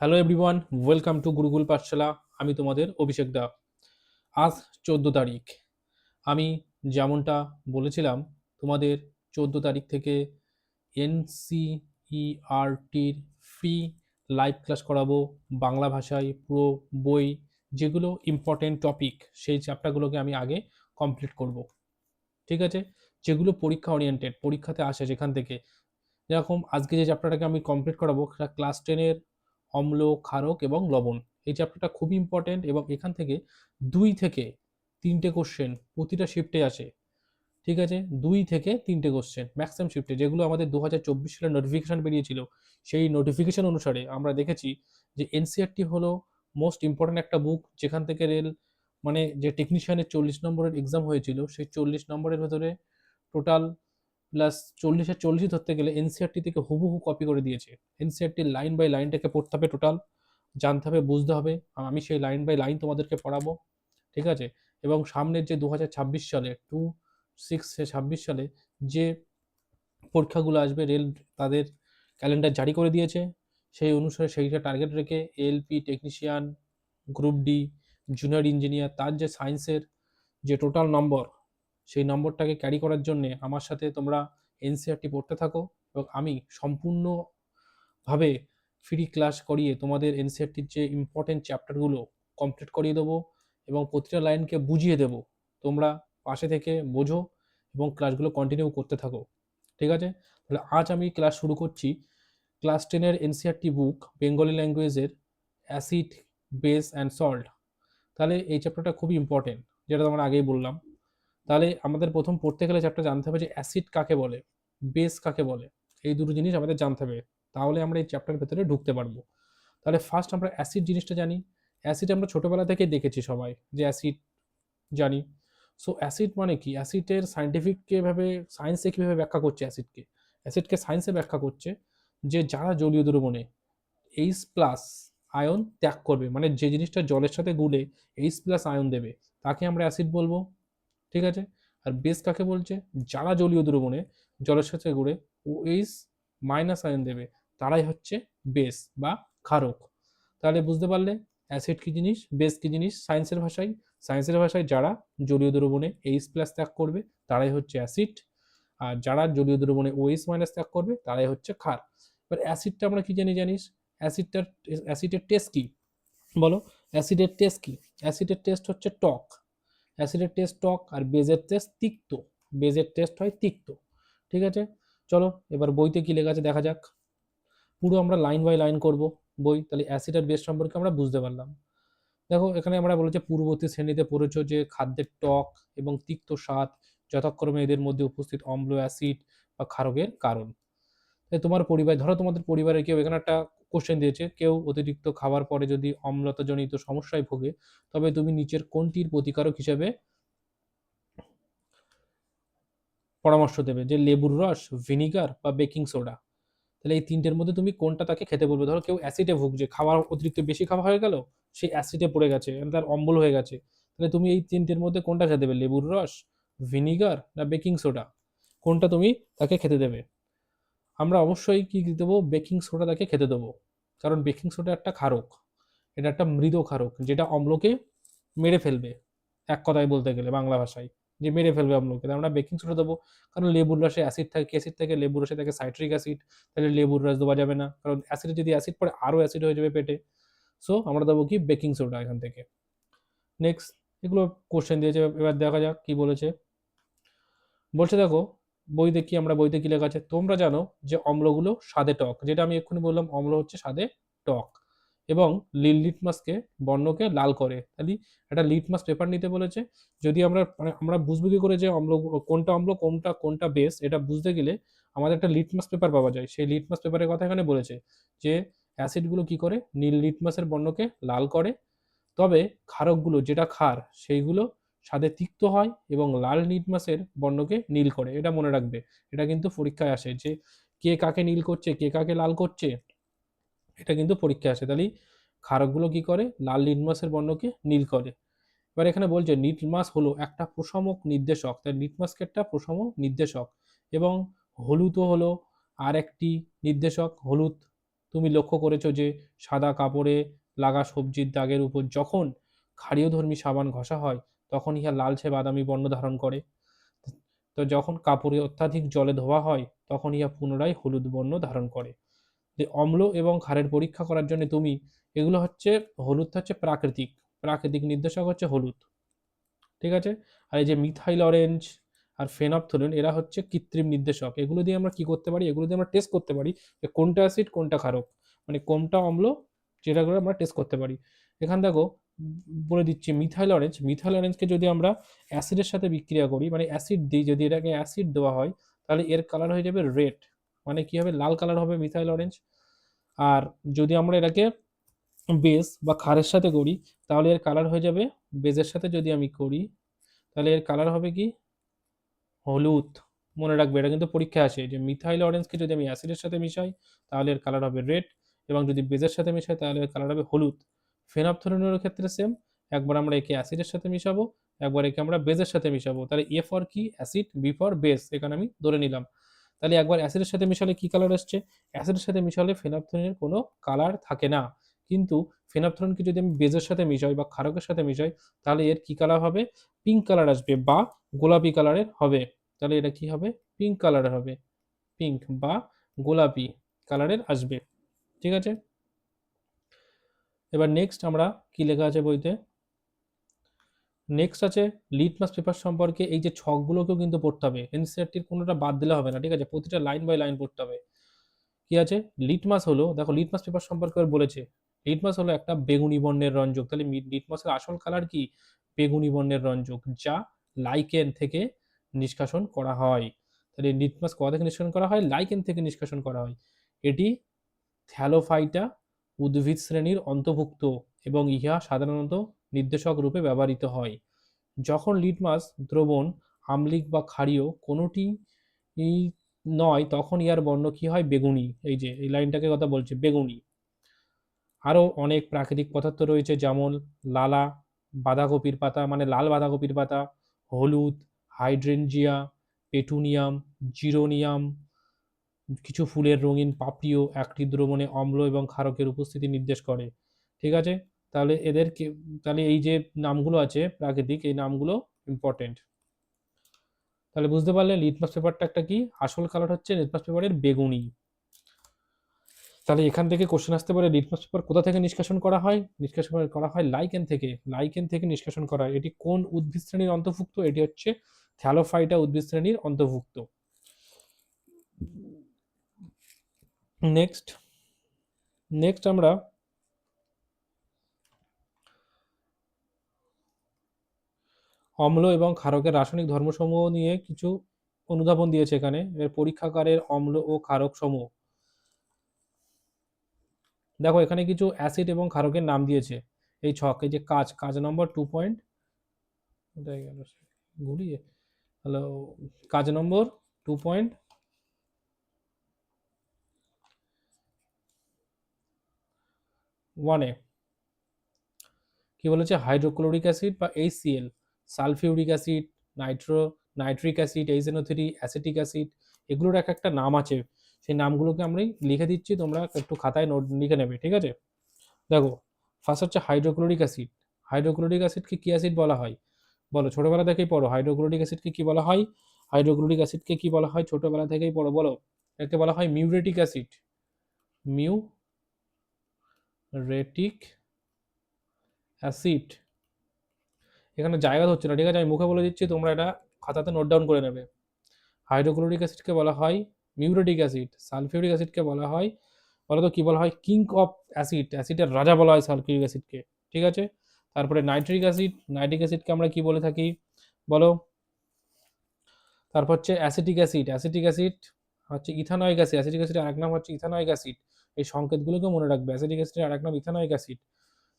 Hello everyone welcome to Gurukul Pathshala আমি তোমাদের অভিষেক দা। আজ চোদ্দ তারিখ। আমি যেমনটা বলেছিলাম, তোমাদের চোদ্দ তারিখ থেকে এনসিইআরটির ফ্রি লাইভ ক্লাস করাবো, বাংলা ভাষায় পুরো বই, যেগুলো ইম্পর্টেন্ট টপিক সেই চ্যাপ্টারগুলোকে আমি আগে কমপ্লিট করব। ঠিক আছে? যেগুলো পরীক্ষা ওরিয়েন্টেড পরীক্ষাতে আসে যেখান থেকে। যেরকম আজকে যে চ্যাপ্টারটাকে আমি কমপ্লিট করাবো, সেটা ক্লাস টেনের অম্ল, ক্ষারক এবং লবণ। এই চ্যাপ্টারটা খুবই ইম্পর্টেন্ট এবং এখান থেকে দুই থেকে তিনটে কোশ্চেন প্রতিটা শিফটে আসে। ঠিক আছে? দুই থেকে তিনটে কোশ্চেন ম্যাক্সিমাম শিফটে যেগুলো আমাদের দু হাজার চব্বিশ সালে নোটিফিকেশান বেরিয়েছিল। সেই নোটিফিকেশান অনুসারে আমরা দেখেছি যে এনসিআরটি হলো মোস্ট ইম্পর্ট্যান্ট একটা বুক যেখান থেকে রেল মানে যে টেকনিশিয়ানের চল্লিশ নম্বরের এক্সাম হয়েছিল, সেই চল্লিশ নম্বরের ভেতরে টোটাল প্লাস চল্লিশের চল্লিশই ধরতে গেলে এনসিআরটি থেকে হুবহু কপি করে দিয়েছে। এনসিআরটির লাইন বাই লাইনটাকে পড়তে হবে টোটাল জানতে হবে, বুঝতে হবে। আমি সেই লাইন বাই লাইন তোমাদেরকে পড়াবো, ঠিক আছে? এবং সামনের যে দু ছাব্বিশ সালে টু সিক্স ছাব্বিশ সালে যে পরীক্ষাগুলো আসবে, রেল তাদের ক্যালেন্ডার জারি করে দিয়েছে। সেই অনুসারে সেইটা টার্গেট রেখে LP technician group D junior engineer তার যে সায়েন্সের যে টোটাল নম্বর সেই নম্বরটাকে ক্যারি করার জন্যে আমার সাথে তোমরা এনসিআরটি পড়তে থাকো এবং আমি সম্পূর্ণভাবে ফ্রি ক্লাস করিয়ে তোমাদের এনসিআরটির যে ইম্পর্টেন্ট চ্যাপ্টারগুলো কমপ্লিট করিয়ে দেবো এবং প্রতিটা লাইনকে বুঝিয়ে দেবো। তোমরা পাশে থেকে বোঝো এবং ক্লাসগুলো কন্টিনিউ করতে থাকো। ঠিক আছে? তাহলে আজ আমি ক্লাস শুরু করছি। ক্লাস টেনের এনসিআরটি বুক বেঙ্গলি ল্যাঙ্গুয়েজের অ্যাসিড বেস অ্যান্ড সল্ট তাহলে এই চ্যাপ্টারটা খুবই ইম্পর্টেন্ট যেটা তোমরা আগেই বললাম। তাহলে আমাদের প্রথম পড়তে গেলে চ্যাপ্টার জানতে হবে যে অ্যাসিড কাকে বলে? বেস কাকে বলে? এই দুটো জিনিস আমাদের জানতে হবে। তাহলে আমরা এই চ্যাপ্টারের ভেতরে ঢুকতে পারব। তাহলে ফার্স্ট আমরা অ্যাসিড জিনিসটা জানি। অ্যাসিড আমরা ছোটোবেলা থেকে দেখেছি সবাই যে অ্যাসিড জানি। সো অ্যাসিড মানে কি? অ্যাসিডের সাইন্টিফিক কীভাবে সায়েন্সে কীভাবে ব্যাখ্যা করছে অ্যাসিডকে অ্যাসিডকে সায়েন্সে ব্যাখ্যা করছে যে যারা জলীয় দ্রবণে এইচ প্লাস আয়ন ত্যাগ করবে মানে যে জিনিসটা জলের সাথে গুলে এইচ প্লাস আয়ন দেবে, তাকে আমরা অ্যাসিড বলব। ঠিক আছে? আর বেস কাকে বলছে? যারা জলীয় দ্রবণে সাথে গুড়ে ওএইচ মাইনাস আয়ন দেবে, তারাই হচ্ছে বেস বা ক্ষারক। তাহলে বুঝতে পারলে অ্যাসিড কী জিনিস? বেস কী জিনিস? সায়েন্সের ভাষায়। সায়েন্সের ভাষায় যারা জলীয় দ্রবণে এইচ প্লাস ত্যাগ করবে, তারাই হচ্ছে অ্যাসিড আর যারা জলীয় দ্রবণে ওএইচ মাইনাস ত্যাগ করবে, তারাই হচ্ছে ক্ষার। এবার অ্যাসিডটা আমরা কী জানি জানিস? অ্যাসিডটার অ্যাসিডের টেস্ট কি? বলো অ্যাসিডের টেস্ট কি? অ্যাসিডের টেস্ট হচ্ছে টক। অ্যাসিডের টেস্ট টক আর বেজের টেস্ট তিক্ত। বেজের টেস্ট হয় তিক্ত। ঠিক আছে? চলো, এবার বইতে কী লেখা আছে দেখা যাক। পুরো আমরা লাইন বাই লাইন করব বই, তাহলে অ্যাসিড আর বেস সম্পর্কে আমরা বুঝতে পারলাম। দেখো, এখানে আমরা বলেছি পূর্ববর্তী শ্রেণীতে পড়েছ যে খাদ্যের টক এবং তিক্ত স্বাদ যথাক্রমে এদের মধ্যে উপস্থিত অম্ল অ্যাসিড বা ক্ষারকের কারণ। তাই তোমার পরিবার, ধরো তোমাদের পরিবারে কেউ এখানে একটা কোশ্চেন দিয়েছে, কেউ অতিরিক্ত খাবার পরে যদি অম্লতাজনিত সমস্যায় ভোগে, তবে তুমি নিচের কোনটির প্রতিকারক হিসেবে পরামর্শ দেবে? যে লেবুর রস, ভিনিগার বা বেকিং সোডা। তাহলে এই তিনটের মধ্যে তুমি কোনটা তাকে খেতে বলবে? ধরো কেউ অ্যাসিডে ভুগছে খাবার অতিরিক্ত বেশি খাওয়া হয়ে গেল সেই অ্যাসিডে পড়ে গেছে তার অম্বল হয়ে গেছে। তাহলে তুমি এই তিনটের মধ্যে কোনটা খেতে দেবে? লেবুর রস, ভিনিগার না বেকিং সোডা? কোনটা তুমি তাকে খেতে দেবে? আমরা অবশ্যই কি দেবো? বেকিং সোডা তাকে খেতে দেবো। কারণ বেকিং সোডা একটা ক্ষারক। এটা একটা মৃদ ক্ষারক, যেটা অম্লকে মেরে ফেলবে। এক কথায় বলতে গেলে বাংলা ভাষায়। যে মেরে ফেলবে অম্লকে। আমরা বেকিং সোডা দেবো। কারণ লেবুর রসে অ্যাসিড থাকে অ্যাসিড থাকে, লেবুর রসে থাকে সাইট্রিক অ্যাসিড তাহলে লেবুর রস দেওয়া যাবে না। কারণ অ্যাসিডে যদি অ্যাসিড পড়ে, আরও অ্যাসিড হয়ে যাবে পেটে। সো আমরা দেবো কি? বেকিং সোডা এখান থেকে। নেক্সট এগুলো কোশ্চেন দিয়েছে। এবার দেখা যাক কি বলেছে। বলছে দেখো বইতে কি আমরা বইতে কি লেখা আছে। তোমরা জানো যে অম্লগুলো স্বাদে টক, যেটা আমি এক্ষুনি বললাম অম্ল হচ্ছে স্বাদে টক। এবং লিল লিটমাসকে বর্ণকে লাল করে। তাহলে একটা লিটমাস পেপার নিতে বলেছে, যদি আমরা মানে আমরা বুঝব কি করে যে অম্ল, কোনটা অম্ল, কোনটা কোনটা বেস এটা বুঝতে গেলে আমাদের একটা লিটমাস পেপার পাওয়া যায়। সেই লিটমাস পেপারের কথা এখানে বলেছে যে অ্যাসিডগুলো কি করে? নীল লিটমাসের বর্ণকে লাল করে। তবে ক্ষারকগুলো, যেটা ক্ষার, সেইগুলো স্বাদে তিক্ত হয় এবং লাল লিটমাসের বর্ণকে নীল করে, এটা মনে রাখবে। এটা কিন্তু পরীক্ষায় আসে যে কে কাকে নীল করছে, কে কাকে লাল করছে, এটা কিন্তু পরীক্ষায় আসে। তাহলে ক্ষারকগুলো কি করে? লাল লিটমাসের বর্ণকে নীল করে। এবার এখানে বলছে লিটমাস হলো একটা প্রশমক নির্দেশক। তাই লিটমাসকে একটা প্রশম নির্দেশক। এবং হলুদও হলো আর একটি নির্দেশক। হলুদ তুমি লক্ষ্য করেছ যে সাদা কাপড়ে লাগা সবজির দাগের উপর যখন ক্ষারীয়ধর্মী সাবান ঘষা হয় তখন ইহা লালচে বাদামি বর্ণ ধারণ করে। তো যখন কাপড়ে অত্যাধিক জলে ধোয়া হয়, তখন ইহা পুনরায় হলুদ বর্ণ ধারণ করে। যে অম্ল এবং ক্ষারের পরীক্ষা করার জন্য তুমি, এগুলো হচ্ছে, হলুদটা হচ্ছে প্রাকৃতিক। প্রাকৃতিক নির্দেশক হচ্ছে হলুদ। ঠিক আছে? আর এই যে মিথাইল অরেঞ্জ আর ফেনপথলিন এরা হচ্ছে কৃত্রিম নির্দেশক। এগুলো দিয়ে আমরা কি করতে পারি? এগুলো দিয়ে আমরা টেস্ট করতে পারি যে কোনটা অ্যাসিড কোনটা ক্ষারক। মানে কোনটা অম্ল, যেটাগুলো আমরা টেস্ট করতে পারি। এখান দেখো বলে দিচ্ছি মিথাইল অরেঞ্জ মিথাইল অরেঞ্জকে যদি আমরা অ্যাসিডের সাথে বিক্রিয়া করি মানে অ্যাসিড দিই, যদি এটাকে অ্যাসিড দেওয়া হয়, তাহলে এর কালার হয়ে যাবে রেড মানে কি হবে? লাল কালার হবে মিথাইল অরেঞ্জ আর যদি আমরা এটাকে বেস বা খারের সাথে করি, তাহলে এর কালার হয়ে যাবে বেজের সাথে যদি আমি করি, তাহলে এর কালার হবে কি? হলুদ। মনে রাখবে, এটা কিন্তু পরীক্ষা আসে যে মিথাইল অরেঞ্জকে যদি আমি অ্যাসিডের সাথে মিশাই, তাহলে এর কালার হবে রেড এবং যদি বেজের সাথে মিশাই, তাহলে এর কালার হবে হলুদ। ফেনাপথলিনের ক্ষেত্রে সেম একবার আমরা একে অ্যাসিডের সাথে মিশাবো, একবার একে আমরা বেজের সাথে মিশাবো। তাহলে এ ফর কি অ্যাসিড বি ফর বেস এখানে আমি ধরে নিলাম। তাহলে একবার অ্যাসিডের সাথে মিশালে কি কালার আসছে? অ্যাসিডের সাথে মিশালে ফেনাপথলিনের কোনো কালার থাকে না। কিন্তু ফেনাপথলিনকে যদি আমি বেজের সাথে মিশাই বা ক্ষারকের সাথে মিশাই, তাহলে এর কি কালার হবে? পিঙ্ক কালার আসবে বা গোলাপি কালারের হবে। তাহলে এটা কি হবে? পিঙ্ক কালারের হবে। পিঙ্ক বা গোলাপি কালারের আসবে। ঠিক আছে? এবার নেক্সট আমরা কি লেখা আছে বইতে? নেক্সট আছে লিটমাস পেপার সম্পর্কে এই যে ছকগুলোকেও কিন্তু পড়তে হবে। এনসিআরটির কোনোটা বাদ দিলে হবে না, ঠিক আছে? প্রতিটা লাইন বাই লাইন পড়তে হবে। কি আছে? লিটমাস হলো, দেখো লিটমাস পেপার সম্পর্কে বলেছে লিটমাস হলো একটা বেগুনি বর্ণের রঞ্জক। তাহলে লিটমাসের আসল কালার কি? বেগুনি বর্ণের রঞ্জক, যা লাইকেন থেকে নিষ্কাশন করা হয়। তাহলে লিটমাস কোথা থেকে নিষ্কাশন করা হয়? লাইকেন থেকে নিষ্কাশন করা হয়। এটি থ্যালোফাইটা উদ্ভিদ শ্রেণির অন্তর্ভুক্ত এবং ইহা সাধারণত নির্দেশক রূপে ব্যবহৃত হয়। যখন লিটমাস দ্রবণ, আম্লিক বা ক্ষারীয় কোনোটি নয়, তখন ইয়ার বর্ণ কি হয়? বেগুনি। এই যে, এই লাইনটাকে কথা বলছে, বেগুনি। আরও অনেক প্রাকৃতিক পদার্থ রয়েছে যেমন লালা, বাঁধাকপির পাতা মানে লাল বাঁধাকপির পাতা, হলুদ, হাইড্রেনজিয়া, পেটুনিয়াম, জিরোনিয়াম কিছু ফুলের রঙিন পাপড়িও একটি দ্রবণে অম্ল এবং ক্ষারকের উপস্থিতি নির্দেশ করে। ঠিক আছে? তাহলে এদেরকে তাহলে এই যে নামগুলো আছে প্রাকৃতিক, এই নামগুলো ইম্পর্টেন্ট তাহলে বুঝতে পারলে লিটমাস পেপারটা একটা কি? আসল কালার হচ্ছে লিটমাস পেপারের বেগুনি। তাহলে এখান থেকে কোশ্চেন আসতে পারে লিটমাস পেপার কোথা থেকে নিষ্কাশন করা হয়? নিষ্কাশন করা হয় লাইকেন থেকে। লাইকেন থেকে নিষ্কাশন করা হয়। এটি কোন উদ্ভিদ শ্রেণির অন্তর্ভুক্ত? এটি হচ্ছে থ্যালোফাইটা উদ্ভিদ শ্রেণির অন্তর্ভুক্ত। নেক্সট নেক্সট আমরা অম্ল এবং ক্ষারকের রাসায়নিক ধর্মসমূহ নিয়ে কিছু অনুধাবন দিয়েছে এখানে। এর পরীক্ষাগারের অম্ল ও ক্ষারক সমূহ। দেখো, এখানে কিছু অ্যাসিড এবং ক্ষারকের নাম দিয়েছে। এই ছক, এই যে কাজ কাজ নম্বর টু পয়েন্ট ঘুরিয়ে হ্যালো কাজ নম্বর টু পয়েন্ট ওয়ানে কি বলেছে? হাইড্রোক্লোরিক অ্যাসিড বা H HCl sulphuric acid nitro nitric acid HNO three acetic acid এগুলোর এক একটা নাম আছে। সেই নামগুলোকে আমরা লিখে দিচ্ছি, তোমরা একটু খাতায় নোট লিখে নেবে, ঠিক আছে? দেখো ফার্স্ট হচ্ছে হাইড্রোক্লোরিক অ্যাসিড হাইড্রোক্লোরিক অ্যাসিডকে কী অ্যাসিড বলা হয়? বলো, ছোটোবেলা থেকেই পড়ো। হাইড্রোক্লোরিক অ্যাসিডকে কী বলা হয়? হাইড্রোক্লোরিক অ্যাসিডকে কী বলা হয়? ছোটোবেলা থেকেই পড়ো, বলো। একে বলা হয় muriatic acid muriatic acid. এখানে জায়গা হচ্ছে না, ঠিক আছে? আমি মুখে বলে দিচ্ছি, তোমরা এটা খাতাতে নোট ডাউন করে নেবে। হাইড্রোক্লোরিক অ্যাসিডকে বলা হয় মিউরেটিক অ্যাসিড, সালফিউরিক অ্যাসিডকে বলা হয়, বলতো কী বলা হয়? কিং অফ অ্যাসিড, অ্যাসিডের রাজা বলা হয় সালফিউরিক অ্যাসিডকে ঠিক আছে? তারপরে নাইট্রিক অ্যাসিড, নাইট্রিক অ্যাসিডকে আমরা কি বলে থাকি? বলো। তারপর হচ্ছে অ্যাসিটিক অ্যাসিড অ্যাসিটিক অ্যাসিড হচ্ছে ইথানয়িক অ্যাসিড, অ্যাসিটিক অ্যাসিডের আরেক নাম হচ্ছে ইথানয়িক অ্যাসিড। এই সংকেতগুলোকে মনে রাখবে। অ্যাসিটিক অ্যাসিডের আরেক নাম ইথানয়িক অ্যাসিড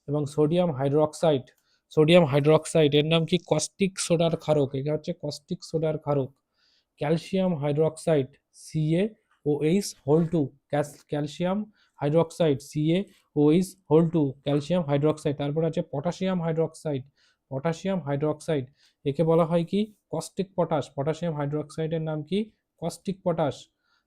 এবং সোডিয়াম হাইড্রোক্সাইড সোডিয়াম হাইড্রোক্সাইড এর নাম কি? কস্টিক সোডার ক্ষারক। এটা হচ্ছে কস্টিক সোডার ক্ষারক। Calcium hydroxide CA O H whole two calcium hydroxide CA O H whole two calcium hydroxide তারপর আছে পটাশিয়াম হাইড্রোক্সাইড পটাশিয়াম হাইড্রোক্সাইড একে বলা হয় কি? কস্টিক পটাশ পটাশিয়াম হাইড্রোক্সাইডের নাম কি? কস্টিক পটাশ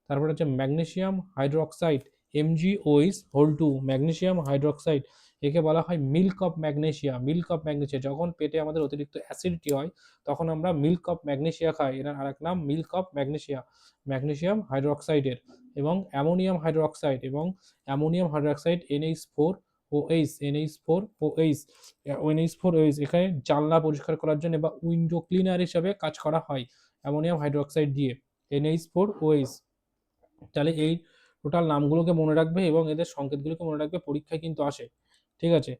তারপর হচ্ছে magnesium hydroxide এমজিওইস whole two magnesium hydroxide একে বলা হয় milk of magnesia milk of magnesia যখন পেটে আমাদের অতিরিক্ত অ্যাসিডিটি হয়, তখন আমরা মিল্ক অফ ম্যাগনেসিয়া খাই। এর আরেক নাম মিল্ক অফ ম্যাগনেসিয়া ম্যাগনেসিয়াম হাইড্রোক্সাইডের এবং অ্যামোনিয়াম হাইড্রোক্সাইড এবং ammonium hydroxide NH four O H NH four O H NH four H এখানে জানলা পরিষ্কার করার জন্য বা উইন্ডো ক্লিনার হিসাবে কাজ করা হয় অ্যামোনিয়াম হাইড্রোক্সাইড দিয়ে এনএইচ ফোর ও এইচ তাহলে এই টোটাল নামগুলোকে মনে রাখবে এবং এদের সংকেতগুলোকে মনে রাখবে। পরীক্ষায় কিন্তু আসে। ঠিক আছে?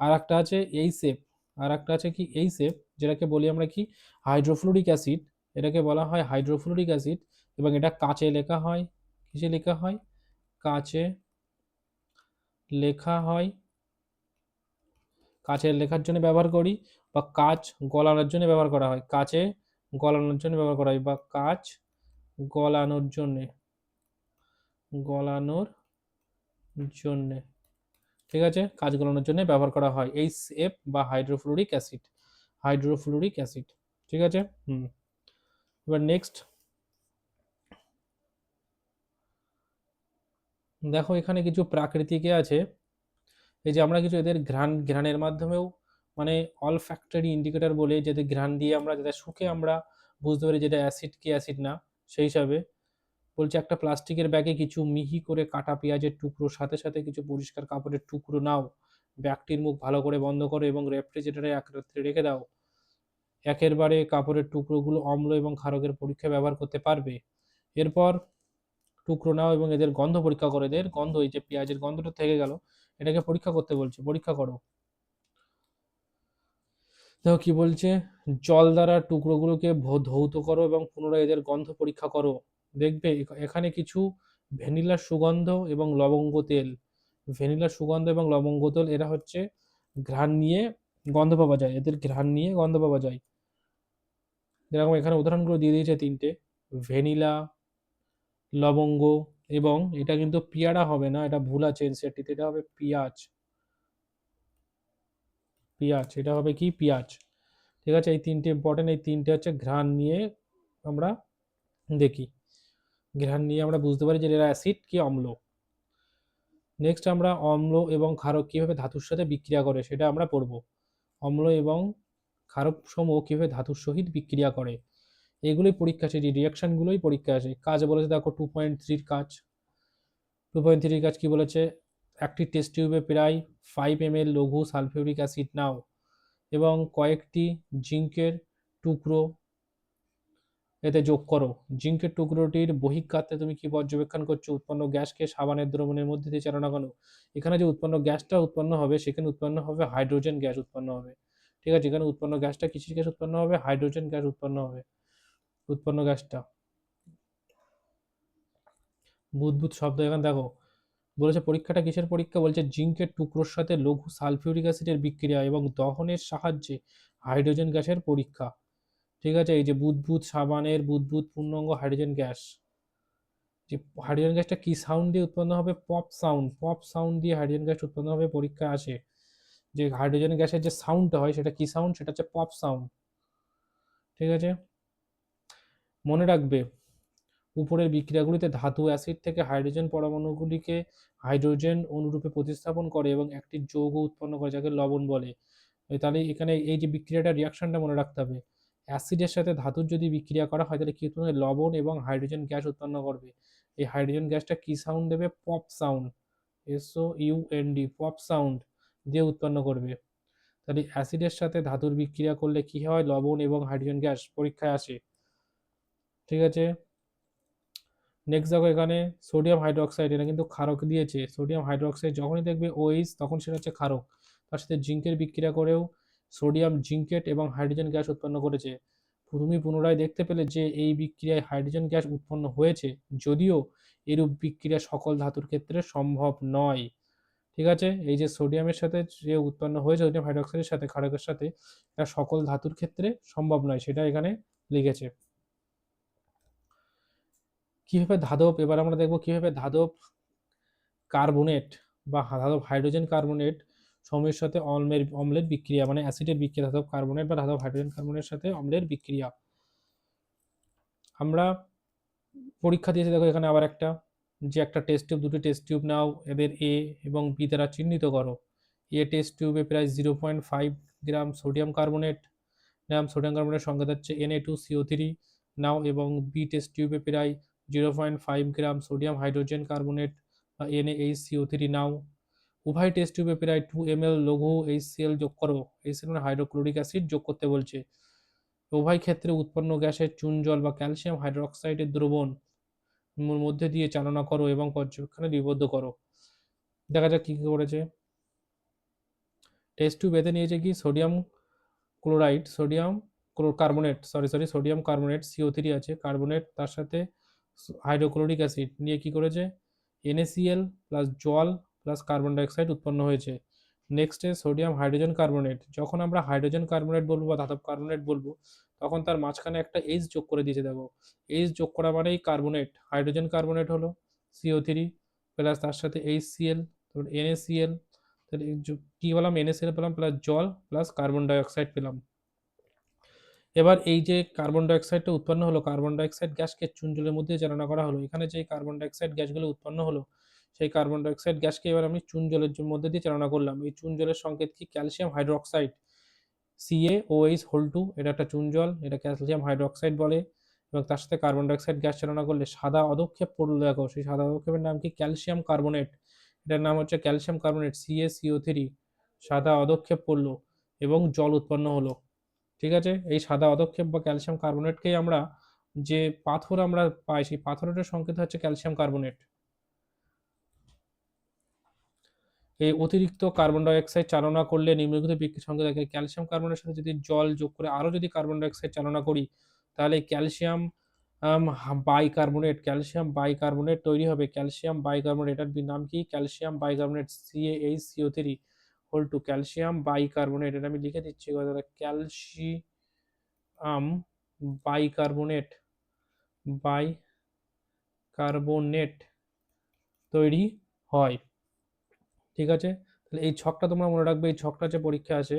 আর একটা আছে এই সেপ আর একটা আছে কি? এই সেপ যেটাকে বলি আমরা কি? Hydrofluoric acid. এটাকে বলা হয় হাইড্রোফ্লোরিক অ্যাসিড এবং এটা কাঁচে লেখা হয়। কিসে লেখা হয়? কাচে লেখা হয়। কাচের লেখার জন্য ব্যবহার করি বা কাচ গলানোর জন্য ব্যবহার করা হয়। কাচে গলানোর জন্য ব্যবহার করা হয় বা কাচ গলানোর জন্যে। গলানোর জন্যে, ঠিক আছে? কাজ গলানোর জন্য ব্যবহার করা হয় এই এফ বা হাইড্রোফ্লোরিক অ্যাসিড হাইড্রোফ্লোরিক অ্যাসিড ঠিক আছে? হুম। এবার নেক্সট দেখো এখানে কিছু প্রাকৃতিকে আছে। এই যে আমরা কিছু এদের ঘ্রাণ, ঘ্রাণের মাধ্যমেও মানে অল ফ্যাক্টরি ইন্ডিকেটর বলে, যাদের ঘ্রাণ দিয়ে আমরা, যাদের সুখে আমরা বুঝতে পারি যেটা অ্যাসিড কি অ্যাসিড না, সেই হিসাবে বলছে, একটা প্লাস্টিকের ব্যাগে কিছু মিহি করে কাটা পেঁয়াজের টুকরো, সাথে সাথে কিছু পরিষ্কার কাপড়ের টুকরো নাও। ব্যাগটির মুখ ভালো করে বন্ধ করো এবং রেফ্রিজারেটরে এক রাত্রে রেখে দাও। একের বারে কাপড়ের টুকরোগুলো অম্ল এবং ক্ষারকের পরীক্ষা ব্যবহার করতে পারবে। এরপর টুকরো নাও এবং এদের গন্ধ পরীক্ষা করে। এদের গন্ধ, এই যে পেঁয়াজের গন্ধটা থেকে গেল, এটাকে পরীক্ষা করতে বলছে, পরীক্ষা করো। দেখো কি বলছে, জল দ্বারা টুকরোগুলোকে ধৌত করো এবং পুনরায় এদের গন্ধ পরীক্ষা করো। দেখবে এখানে কিছু ভ্যানিলার সুগন্ধ এবং লবঙ্গ তেল। ভ্যানিলার সুগন্ধ এবং লবঙ্গ তেল, এরা হচ্ছে ঘ্রাণ নিয়ে গন্ধ পাওয়া যায়। এদের ঘ্রাণ নিয়ে গন্ধ পাওয়া যায়। যেরকম এখানে উদাহরণগুলো দিয়ে দিয়েছে তিনটে। ভ্যানিলা, লবঙ্গ এবং এটা কিন্তু পিয়ারা হবে না, এটা ভুল আছে এনসিআরটিতে এটা হবে পিঁয়াজ। পিঁয়াজ, এটা হবে কি? পিঁয়াজ। ঠিক আছে, এই তিনটে ইম্পর্টেন্ট এই তিনটে হচ্ছে ঘ্রাণ নিয়ে আমরা দেখি। ঘ্রাণ নিয়ে আমরা বুঝতে পারি যে এরা অ্যাসিড কি অম্ল। নেক্সট আমরা অম্ল এবং ক্ষারক কীভাবে ধাতুর সাথে বিক্রিয়া করে সেটা আমরা পড়ব। অম্ল এবং ক্ষারক সমূহ কীভাবে ধাতুর সহিত বিক্রিয়া করে? এগুলোই পরীক্ষা আসে রিয়াকশানগুলোই পরীক্ষা আসে কাজ বলেছে দেখো টু পয়েন্ট থ্রির কাজ। টু পয়েন্ট থ্রির কাজ কী বলেছে? একটি টেস্ট টিউবে প্রায় ফাইভ এম লঘু সালফিউরিক অ্যাসিড নাও এবং কয়েকটি জিঙ্কের টুকরো এতে যোগ করো। জিঙ্কের টুকরোটির বহিঃকাতে তুমি কি পর্যবেক্ষণ করছ? উৎপন্ন গ্যাসকে সাবানের দ্রবণের মধ্যে দিয়ে চালানো কেন? এখানে যে উৎপন্ন গ্যাসটা উৎপন্ন হবে, সেখানে উৎপন্ন হবে হাইড্রোজেন গ্যাস উৎপন্ন হবে। ঠিক আছে, এখানে উৎপন্ন গ্যাসটা কিসের গ্যাস উৎপন্ন হবে? হাইড্রোজেন গ্যাস উৎপন্ন হবে। উৎপন্ন গ্যাসটা। বুদবুদ শব্দ এখানে দেখো। বলেছে, পরীক্ষাটা কিসের পরীক্ষা? বলছে, জিঙ্কের টুকরোর সাথে লঘু সালফিউরিক অ্যাসিডের বিক্রিয়া এবং দহনের সাহায্যে হাইড্রোজেন গ্যাসের পরীক্ষা। ঠিক আছে? এই যে বুদবুদ সাবানের বুদবুদ পূর্ণাঙ্গ হাইড্রোজেন গ্যাস। যে হাইড্রোজেন গ্যাসটা কি সাউন্ড দিয়ে উৎপন্ন হবে? পপ সাউন্ড পপ সাউন্ড দিয়ে হাইড্রোজেন গ্যাস উৎপন্ন হবে পরীক্ষায় আসে। যে হাইড্রোজেন গ্যাসের যে সাউন্ডটা হয়, সেটা কি সাউন্ড সেটা হচ্ছে পপ সাউন্ড ঠিক আছে? মনে রাখবে, উপরের বিক্রিয়াগুলিতে ধাতু অ্যাসিড থেকে হাইড্রোজেন পরমাণুগুলিকে হাইড্রোজেন অনুরূপে প্রতিস্থাপন করে এবং একটি যৌগ উৎপন্ন করে, যাকে লবণ বলে। তাহলে এখানে এই যে বিক্রিয়াটা রিয়াকশনটা মনে রাখতে হবে। অ্যাসিডের সাথে ধাতুর যদি বিক্রিয়া করা হয়, তাহলে কি উৎপন্ন লবণ এবং হাইড্রোজেন গ্যাস উৎপন্ন করবে। এই হাইড্রোজেন গ্যাসটা কি সাউন্ড দেবে? Pop sound SO UND pop sound দিয়ে উৎপন্ন করবে। তাহলে অ্যাসিডের সাথে ধাতুর বিক্রিয়া করলে কি হয়? লবণ এবং হাইড্রোজেন গ্যাস পরীক্ষায় আসে। ঠিক আছে? নেক্সট দেখো এখানে সোডিয়াম হাইড্রোক্সাইড এটা কিন্তু ক্ষারক দিয়েছে। সোডিয়াম হাইড্রোক্সাইড যখনই দেখবে ওইস তখন সেটা হচ্ছে ক্ষারক। তার সাথে জিঙ্কের বিক্রিয়া করেও সোডিয়াম জিঙ্কেট এবং হাইড্রোজেন গ্যাস উৎপন্ন করেছে। তুমি পুনরায় দেখতে পেলে যে এই বিক্রিয়ায় হাইড্রোজেন গ্যাস উৎপন্ন হয়েছে, যদিও এরূপ বিক্রিয়া সকল ধাতুর ক্ষেত্রে সম্ভব নয়। ঠিক আছে? এই যে সোডিয়ামের সাথে যে উৎপন্ন হয়েছে, সোডিয়াম হাইড্রোক্সাইডের সাথে ক্ষারকের সাথে, এটা সকল ধাতুর ক্ষেত্রে সম্ভব নয়, সেটা এখানে লিখেছে। কীভাবে ধাতব, এবার আমরা দেখব কীভাবে ধাতব কার্বনেট বা ধাতব হাইড্রোজেন কার্বনেট সময়ের সাথে অম্লের অম্লের বিক্রিয়া মানে অ্যাসিডের বিক্রিয়া ধাতব কার্বনেট বা ধাতব হাইড্রোজেন কার্বনের সাথে অম্লের বিক্রিয়া। আমরা পরীক্ষা দিয়েছি, দেখো এখানে আবার একটা, যে একটা টেস্ট টিউব দুটি টেস্ট টিউব নাও, এদের এ এবং বি দ্বারা চিহ্নিত করো। এ টেস্ট টিউবে প্রায় zero point five gram sodium carbonate gram sodium carbonate সংকেত হচ্ছে N A two CO three নাও, এবং বি টেস্ট টিউবে প্রায় zero point five gram sodium hydrogen carbonate বা এন এইচ সিও থ্রি নাও। উভয় টেস্ট টিউবে প্রায় টু এম এল লঘু এইচসিএল যোগ করো। এইচসিএল মানে হাইড্রোক্লোরিক অ্যাসিড যোগ করতে বলছে। উভয় ক্ষেত্রে উৎপন্ন গ্যাসের চুন জল বা ক্যালসিয়াম হাইড্রোক্সাইডের দ্রবণ মধ্যে দিয়ে চালনা করো এবং পর্যবেক্ষণে লিপিবদ্ধ করো। দেখা যাক কী কী করেছে। টেস্ট টিউব এতে নিয়েছে কি? Sodium chloride sodium carbonate sorry sorry sodium carbonate CO three আছে। কার্বনেট তার সাথে হাইড্রোক্লোরিক অ্যাসিড নিয়ে কি করেছে? এনএসিএল প্লাস জল প্লাস কার্বন ডাইঅক্সাইড উৎপন্ন হয়েছে। নেক্সটে সোডিয়াম হাইড্রোজেন কার্বনেট যখন আমরা হাইড্রোজেন কার্বনেট বলব বা ধাতব কার্বনেট বলব, তখন তার মাঝখানে একটা এইচ যোগ করে দিয়েছে দেখো। এইচ যোগ করা মানেই কার্বনেট হাইড্রোজেন কার্বনেট হলো সিও থ্রি প্লাস তার সাথে এইচ সিএল তারপর এনএসিএল তাহলে কী পেলাম? এনএসিএল পেলাম প্লাস জল প্লাস কার্বন ডাইঅক্সাইড পেলাম। এবার এই যে কার্বন ডাইঅক্সাইডটা উৎপন্ন হলো কার্বন ডাইঅক্সাইড গ্যাসকে চুন জলের মধ্যে চালনা করা হলো। এখানে যে কার্বন ডাইঅক্সাইড গ্যাসগুলো উৎপন্ন হলো সেই কার্বন ডাইঅক্সাইড গ্যাসকে এবার আমি চুন জলের মধ্যে দিয়ে চালনা করলাম। এই চুন জলের সংকেত কি? Calcium hydroxide CA OH whole two এটা একটা চুন জল, এটা ক্যালসিয়াম হাইড্রোক্সাইড বলে এবং তার সাথে কার্বন ডাইঅক্সাইড গ্যাস চালনা করলে সাদা অদক্ষেপ পড়ল। দেখো, সেই সাদা অদক্ষেপের নাম কি? ক্যালসিয়াম কার্বনেট এটার নাম হচ্ছে calcium carbonate CA CO three সাদা অদক্ষেপ পড়ল এবং জল উৎপন্ন হলো। ঠিক আছে? এই সাদা অদক্ষেপ বা ক্যালসিয়াম কার্বনেটকেই আমরা যে পাথর আমরা পাই, সেই পাথরের সংকেত হচ্ছে ক্যালসিয়াম কার্বনেট এই অতিরিক্ত কার্বন ডাইঅক্সাইড চালনা করলে নিম্নলিখিত বিক্রিয়ার সঙ্গে দেখে ক্যালসিয়াম কার্বনের সাথে যদি জল যোগ করে আরও যদি কার্বন ডাইঅক্সাইড চালনা করি, তাহলে ক্যালসিয়াম বাইকার্বনেট ক্যালসিয়াম বাইকার্বনেট তৈরি হবে। ক্যালসিয়াম বাইকার্বনেট এটার নাম কি? Calcium bicarbonate CAH CO three whole two calcium bicarbonate এটা আমি লিখে দিচ্ছি ক্যালসিয়াম বাইকার্বনেট বাই কার্বনেট তৈরি হয়। ঠিক আছে? তাহলে এই ছকটা তোমরা মনে রাখবে, এই ছকটা যে পরীক্ষা আছে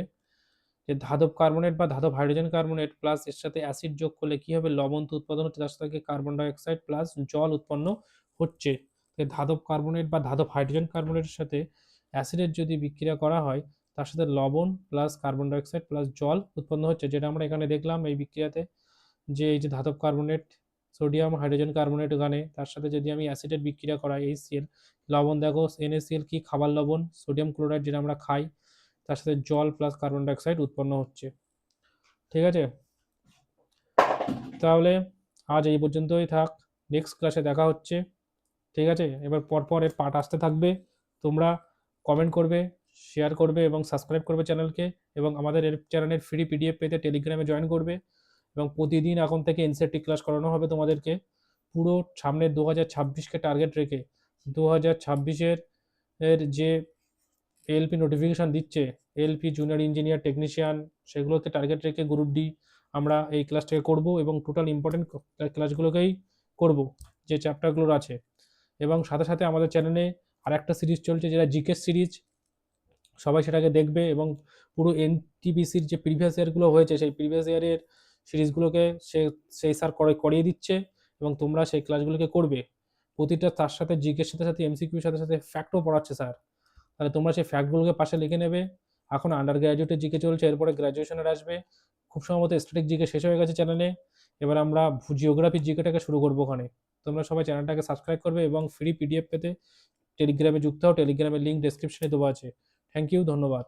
যে ধাতব কার্বনেট বা ধাতব হাইড্রোজেন কার্বনেট প্লাস এর সাথে অ্যাসিড যোগ করলে কি হবে? লবণ তো উৎপাদন হচ্ছে, তার সাথে কার্বন ডাইঅক্সাইড প্লাস জল উৎপন্ন হচ্ছে। ধাতব কার্বনেট বা ধাতব হাইড্রোজেন কার্বনেটের সাথে অ্যাসিডের যদি বিক্রিয়া করা হয়, তার সাথে লবণ প্লাস কার্বন ডাইঅক্সাইড প্লাস জল উৎপন্ন হচ্ছে, যেটা আমরা এখানে দেখলাম এই বিক্রিয়াতে যে এই যে ধাতব কার্বনেট সোডিয়াম হাইড্রোজেন কার্বনেট ওখানে, তার সাথে যদি আমি অ্যাসিডের বিক্রিয়া করাই এই সিএল লবণ দেখো এনএসিএল কি? খাবার লবণ সোডিয়াম ক্লোরাইড যেটা আমরা খাই, তার সাথে জল প্লাস কার্বন ডাইঅক্সাইড উৎপন্ন হচ্ছে। ঠিক আছে? তাহলে আজ এই পর্যন্তই থাক। নেক্সট ক্লাসে দেখা হচ্ছে। ঠিক আছে? এবার পরপর এর পার্ট আসতে থাকবে। তোমরা কমেন্ট করবে শেয়ার করবে এবং সাবস্ক্রাইব করবে চ্যানেলকে এবং আমাদের এর চ্যানেলের ফ্রি পিডিএফ পেতে টেলিগ্রামে জয়েন করবে এবং প্রতিদিন এখন থেকে এনসিআরটি ক্লাস করানো হবে তোমাদেরকে। পুরো সামনে দু হাজার ছাব্বিশকে টার্গেট রেখে দু হাজার ছাব্বিশের এর যে এলপি নোটিফিকেশান দিচ্ছে এলপি জুনিয়র ইঞ্জিনিয়ার টেকনিশিয়ান সেগুলোকে টার্গেট রেখে গ্রুপ ডি আমরা এই ক্লাসটাকে করব এবং টোটাল ইম্পর্টেন্ট ক্লাসগুলোকেই করব, যে চ্যাপ্টারগুলোর আছে। এবং সাথে সাথে আমাদের চ্যানেলে আর একটা সিরিজ চলছে যেটা জিকেস সিরিজ সবাই সেটাকে দেখবে এবং পুরো এনটিপিসির যে প্রিভিয়াস ইয়ারগুলো হয়েছে, সেই প্রিভিয়াস ইয়ারের সিরিজগুলোকে সে সেই স্যার করে করিয়ে দিচ্ছে এবং তোমরা সেই ক্লাসগুলোকে করবে। প্রতিটা তার সাথে জিকের সাথে সাথে এমসিকিউর সাথে সাথে ফ্যাক্টও পড়াচ্ছে স্যার তাহলে তোমরা সেই ফ্যাক্টগুলোকে পাশে লিখে নেবে। এখন আন্ডার গ্র্যাজুয়েটের জিকে চলছে, এরপরে গ্র্যাজুয়েশনের আসবে। খুব সম্ভবত স্ট্যাটিক জিকে শেষ হয়ে গেছে চ্যানেলে এবার আমরা জিওগ্রাফির জিকেটাকে শুরু করব ওখানে। তোমরা সবাই চ্যানেলটাকে সাবস্ক্রাইব করবে এবং ফ্রি পিডিএফ পেতে টেলিগ্রামে যুক্ত হও। টেলিগ্রামের লিঙ্ক ডেসক্রিপশনে দেওয়া আছে। থ্যাংক ইউ ধন্যবাদ।